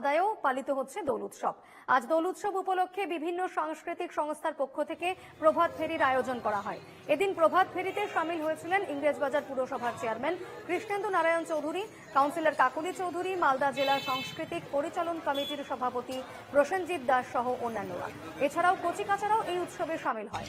মালদায়ও পালিত হচ্ছে দোল উৎসব। আজ দোল উৎসব উপলক্ষে বিভিন্ন সাংস্কৃতিক সংস্থার পক্ষ থেকে প্রভাত ফেরির আয়োজন করা হয়। এদিন প্রভাত ফেরিতে সামিল হয়েছিলেন ইংরেজবাজার পুরসভার চেয়ারম্যান কৃষ্ণেন্দু নারায়ণ চৌধুরী, কাউন্সিলর কাকুলি চৌধুরী, মালদা জেলা সাংস্কৃতিক পরিচালন কমিটির সভাপতি প্রসেনজিৎ দাস সহ অন্যান্যরা। এছাড়াও কচিকাচারাও এই উৎসবে সামিল হয়।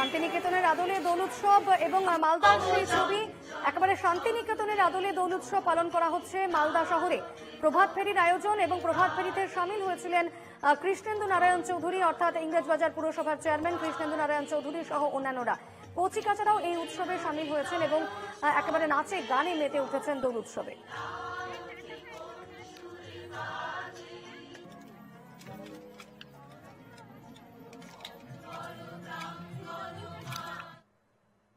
শান্তিনিকেতনের আদলে দোল উৎসব এবং মালদার সেই ছবি। একেবারে শান্তিনিকেতনের আদলে দোল উৎসব পালন করা হচ্ছে মালদা শহরে। প্রভাত ফেরির আয়োজন এবং প্রভাত ফেরিতে সামিল হয়েছিলেন কৃষ্ণেন্দু নারায়ণ চৌধুরী, অর্থাৎ ইংরেজবাজার পুরসভার চেয়ারম্যান কৃষ্ণেন্দু নারায়ণ চৌধুরী সহ অন্যান্যরা। কচিকাচারাও এই উৎসবে সামিল হয়েছেন এবং একেবারে নাচে গানে মেতে উঠেছেন দোল উৎসবে।